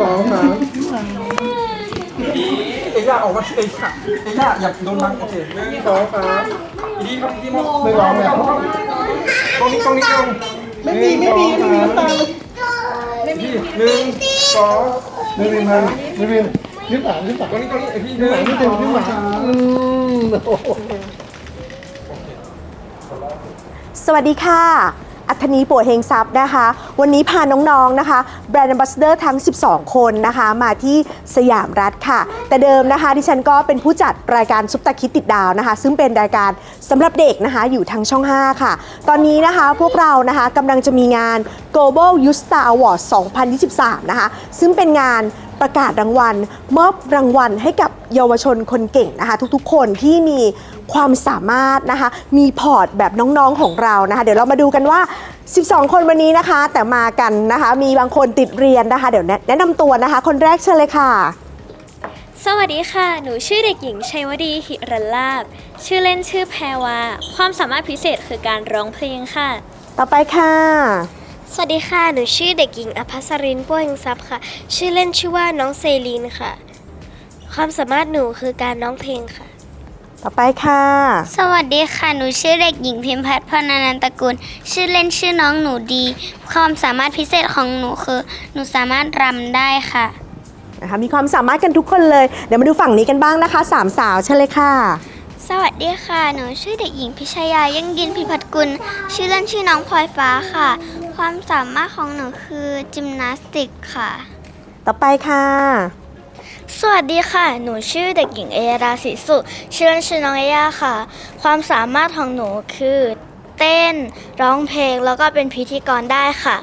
สองสามเอ้ย่าออกมาเอยค่ะเอ้ย่าอย่าโดนบังโอเคหนึ่งสองสามดีครับดีมากไม่ร้องแล้วตรงนี้ตรงนี้ตรงไม่มีไม่มีไม่มีน้ำตาเลยพี่หนึ่งสองไม่มีมันไม่มียิ้มหวานยิ้มหวานตรงนี้ตรงนี้ไอพี่ยิ้นึ่มงหวานนิดเดียวยิ้มหวานอืมโอ้สวัสดีค่ะ อัธนีปัวเฮงซับนะคะ วันนี้พาน้องๆนะคะแบรนด์ a m b a s s a d o r ทั้ง 12 คนนะคะ มาที่สยามรัฐค่ะ แต่เดิมนะคะดิฉันก็เป็นผู้จัดรายการซุปตาคิดติดดาวนะคะ ซึ่งเป็นรายการสำหรับเด็กนะคะอยู่ทางช่อง 5 ค่ะ ตอนนี้นะคะพวกเรานะคะกำลังจะมีงาน Global Youth Star Award 2023 นะคะ ซึ่งเป็นงานประกาศรางวัล มอบรางวัลให้กับเยาวชนคนเก่งนะคะ ทุกๆ คนที่มี ความสามารถนะคะ มีพอร์ตแบบน้องๆของเรานะคะ เดี๋ยวเรามาดูกันว่า 12 คนวันนี้นะคะ แต่มากันนะคะ มีบางคนติดเรียนนะคะ เดี๋ยวแนะแนะนำตัวนะคะ คนแรกเชิญเลยค่ะ สวัสดีค่ะ หนูชื่อเด็กหญิงชัยวดีหิรันลาบ ชื่อเล่นชื่อแพรวา ความสามารถพิเศษคือการร้องเพลงค่ะ ต่อไปค่ะ สวัสดีค่ะ หนูชื่อเด็กหญิงอภัสรินป้วงทรัพย์ค่ะ ชื่อเล่นชื่อว่าน้องเซลีนค่ะ ความสามารถหนูคือการร้องเพลงค่ะ ต่อไปค่ะ สวัสดีค่ะ หนูชื่อเด็กหญิงพิมพัฒน์พรนันตกุล ชื่อเล่นชื่อน้องหนูดี ความสามารถพิเศษของหนูคือ หนูสามารถรำได้ค่ะนะคะมีความสามารถกันทุกคนเลย เดี๋ยวมาดูฝั่งนี้กันบ้างนะคะสามสาวเชิญเลยค่ะ สวัสดีค่ะ หนูชื่อเด็กหญิงพิชยายั่งยืนพิพัฒน์กุล ชื่อเล่นชื่อน้องพลอยฟ้าค่ะ ความสามารถของหนูคือจิมนาสติกค่ะ ต่อไปค่ะ สวัสดีค่ะ หนูชื่อเด็กหญิงเอยดาศรีสุชื่อเล่นชื่อน้องเอย่าค่ะ ความสามารถของหนูคือเต้น ร้องเพลง แล้วก็เป็นพิธีกรได้ค่ะ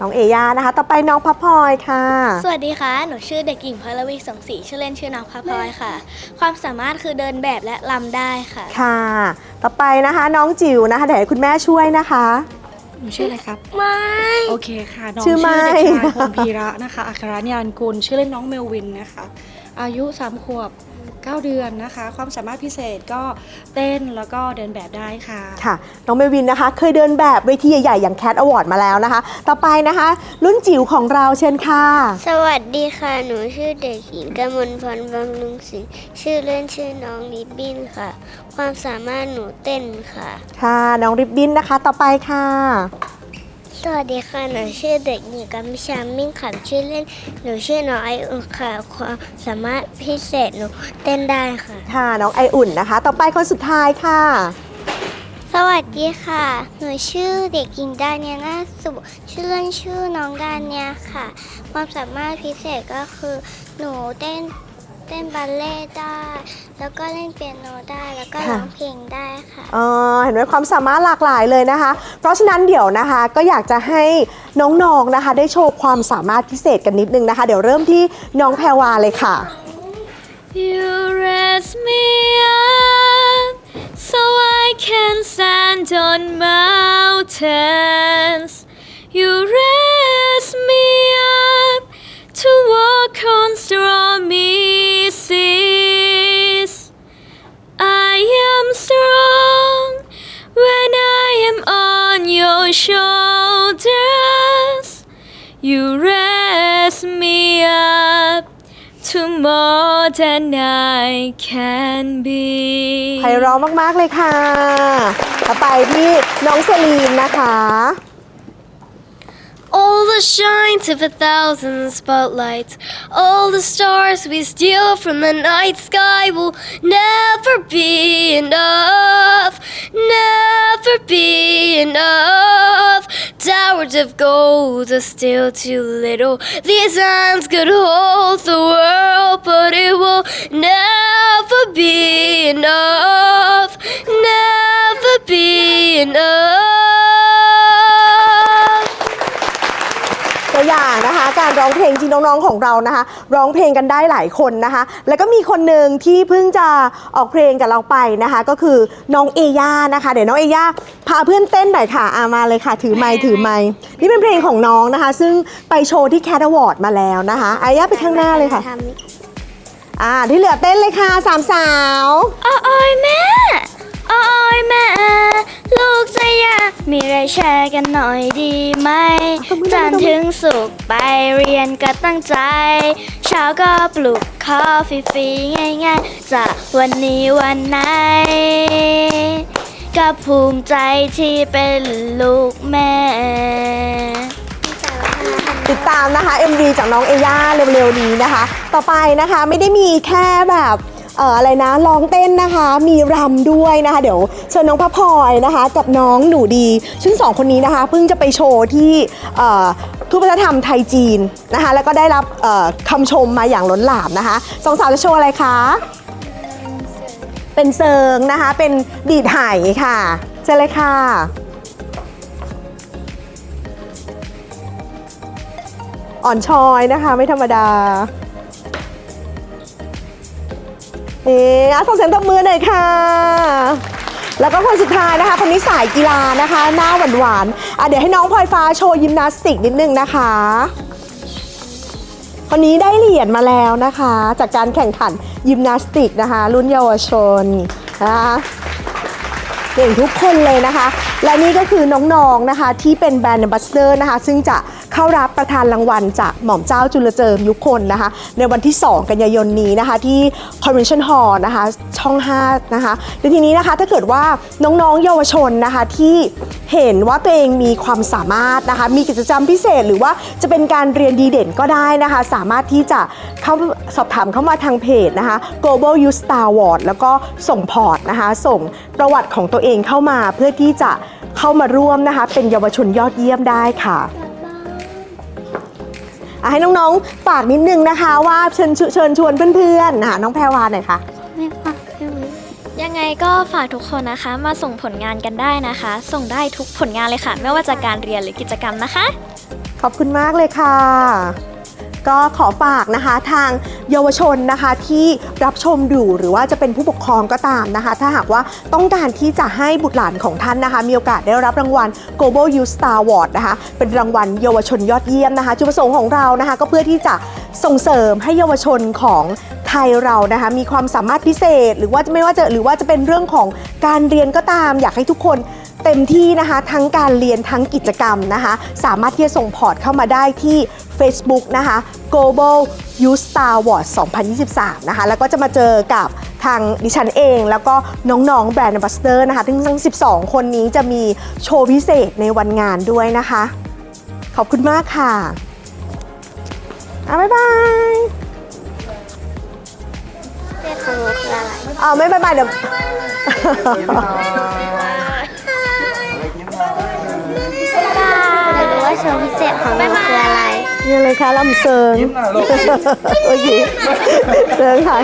น้องเอย่านะคะ ต่อไปน้องพับพลอยค่ะ สวัสดีค่ะ หนูชื่อเด็กหญิงพลวีสงศรีชื่อเล่นชื่อน้องพระพลอยค่ะ ความสามารถคือเดินแบบและลำได้ค่ะ ค่ะ ต่อไปนะคะ น้องจิ๋วนะคะเดี๋ยวให้คุณแม่ช่วยนะคะ หนูชื่ออะไรครับ ไม่ โอเคค่ะ น้องชื่ชื่ออไม่ เด็กชายพงพีระนะคะ อัครญาณกุลชื่อเล่นน้องเมลวินนะคะ อายุ 3 ขวบ 9 เดือนนะคะ ความสามารถพิเศษก็เต้นแล้วก็เดินแบบได้ค่ะ ค่ะ น้องเมวินนะคะ เคยเดินแบบเวทีใหญ่ ๆ อย่างแค t อวอร์ดมาแล้วนะคะ ต่อไปนะคะ รุ่นจิ๋วของเราเชิญค่ะ สวัสดีค่ะ หนูชื่อเด็กหญิงกมลพรบำรุงศิลป์ชื่อเล่นชื่อน้องลิบบินค่ะ ความสามารถหนูเต้นค่ะ ค่ะ น้องริบบิ้นนะคะ ต่อไปค่ะ สวัสดีค่ะ หนูชื่อเด็กหญิงกัมพิชามิ่งขำชื่อเล่น หนูชื่อน้องไออุ่นค่ะ ความสามารถพิเศษหนูเต้นได้ค่ะ ค่ะ น้องไออุ่นนะคะ ต่อไปคนสุดท้ายค่ะ สวัสดีค่ะ หนูชื่อเด็กหญิงดาเนียนาสุชื่อเล่นชื่อน้องดาเนียค่ะ ความสามารถพิเศษก็คือหนูเต้น เต้นบัลเล่ต์ได้ แล้วก็เล่นเปียโนได้ แล้วก็ค่ะร้องเพลงได้ค่ะเออเห็นไหมความสามารถหลากหลายเลยนะคะ เพราะฉะนั้นเดี๋ยวนะคะก็อยากจะให้น้องๆนะคะ ได้โชว์ความสามารถพิเศษกันนิดนึงนะคะ เดี๋ยวเริ่มที่น้องแพรวาเลยค่ะ You raise me up so I can stand on mountains. You raise shoulders. You raise me up to more than I can be ไพเราะมาก ๆ เลยค่ะ ต่อไปที่น้องเซลีนนะคะ the shines of a thousand spotlights, all the stars we steal from the night sky will never be enough, never be enough. Towers of gold are still too little. These hands could hold the world, but it will never be enough, never be enough. ตัวอย่างนะคะ การร้องเพลงจริงน้องๆของเรานะคะ ร้องเพลงกันได้หลายคนนะคะ แล้วก็มีคนหนึ่งที่เพิ่งจะออกเพลงกับเราไปนะคะ ก็คือน้องเอย่านะคะ เดี๋ยวน้องเอย่าพาเพื่อนเต้นหน่อยค่ะอามาเลยค่ะ ถือไม้ถือไม้นี่เป็นเพลงของน้องนะคะ ซึ่งไปโชว์ที่แค t อวอร์ดมาแล้วนะคะอาย่าไปข้างหน้าเลยค่ะ อ่าที่เหลือเต้นเลยค่ะสามสาวโอ้ยแม่ โอ้ยแม่ ลูกจะอยากมีอะไรแชร์กันหน่อยดีไหมจันทร์ถึงสุกร์ไปเรียนก็ตั้งใจ เช้าก็ปลุกคอฟรีๆง่ายๆจากวันนี้วันไหน ก็ภูมิใจที่เป็นลูกแม่ ติดตามนะคะ MV จากน้องเอย่าเร็วๆนี้นะคะ ต่อไปนะคะไม่ได้มีแค่แบบ เอ่ออะไรนะร้องเต้นนะคะ มีรำด้วยนะคะ เดี๋ยวเชิญน้องพระพลอยนะคะ กับน้องหนูดีซึ่งสองคนนี้นะคะเพิ่งจะไปโชว์ที่เอ่อทูตวัฒนธรรมไทยจีนนะคะ แล้วก็ได้รับเอ่อคำชมมาอย่างล้นหลามนะคะสองสาวจะโชว์อะไรคะ เป็นเซิงนะคะ เป็นดีดไหค่ะเชิญเลยค่ะ อ่อนชอยนะคะ ไม่ธรรมดา เอ๊ะอะส่งเสียงตบมือหน่อยค่ะ แล้วก็คนสุดท้ายนะคะ คนนี้สายกีฬานะคะ หน้าหวานหวานๆอะเดี๋ยวให้น้องพลอยฟ้าโชว์ยิมนาสติกนิดนึงนะคะ คนนี้ได้เหรียญมาแล้วนะคะ จากการแข่งขันยิมนาสติกนะคะ รุ่นเยาวชนนะคะ เก่งทุกคนเลยนะคะ และนี่ก็คือน้องๆนะคะที่เป็นแบรนด์ a m b a s s a d o r นะคะ ซึ่งจะเข้ารับประธานรางวัลจากหม่อมเจ้าจุลเจิมยุคนนะคะ ในวันที่ 2 กันยายนนี้นะคะที่ Convention Hall นะคะ ช่อง 5 นะคะในทีนี้นะคะถ้าเกิดว่าน้องๆเยาวชนนะคะที่เห็นว่าตัวเองมีความสามารถนะคะ มีกิจกรรมพิเศษหรือว่าจะเป็นการเรียนดีเด่นก็ได้นะคะ สามารถที่จะเข้าสอบถามเข้ามาทางเพจนะคะ Global Youth Star Award แล้วก็ส่งพอร์ตนะคะ ส่งประวัติของตัวเองเข้ามาเพื่อที่จะเข้ามาร่วมนะคะ เป็นเยาวชนยอดเยี่ยมได้ค่ะอะให้น้องๆฝากนิดนึงนะคะ ว่าเชิญเชิญชวนเพื่อนๆนะคะน้องแพรวาหน่อยค่ะยังไงก็ฝากทุกคนนะคะ มาส่งผลงานกันได้นะคะ ส่งได้ทุกผลงานเลยค่ะ ไม่ว่าจะการเรียนหรือกิจกรรมนะคะ ขอบคุณมากเลยค่ะ ก็ขอฝากนะคะทางเยาวชนนะคะที่รับชมอยู่หรือว่าจะเป็นผู้ปกครองก็ตามนะคะ ถ้าหากว่าต้องการที่จะให้บุตรหลานของท่านนะคะ มีโอกาสได้รับรางวัล Global Youth Star Award นะคะ เป็นรางวัลเยาวชนยอดเยี่ยมนะคะ จุดประสงค์ของเรานะคะ ก็เพื่อที่จะส่งเสริมให้เยาวชนของไทยเรานะคะมีความสามารถพิเศษ หรือว่าจะไม่ว่าจะหรือว่าจะเป็นเรื่องของการเรียนก็ตาม อยากให้ทุกคน เต็มที่นะคะ ทั้งการเรียนทั้งกิจกรรมนะคะ สามารถที่จะส่งพอร์ตเข้ามาได้ที่ Facebook นะคะ Global Youth Star Award 2023 นะคะ แล้วก็จะมาเจอกับทางดิฉันเองแล้วก็น้องๆ แบรนด์ a m b a s s a d o r นะคะทั้งทั้ง 12 คนนี้จะมีโชว์พิเศษในวันงานด้วยนะคะ ขอบคุณมากค่ะอะบ๊ายบายเส้นของหนูคืออะไร เอาไม่บ๊ายบายเดี๋ยวอยากาโชว์พิเศษของหนูคืออะไรนี่เลยค่ะลำเซิงยิ้มหน่อยลูกโอเคเซิงค่ะ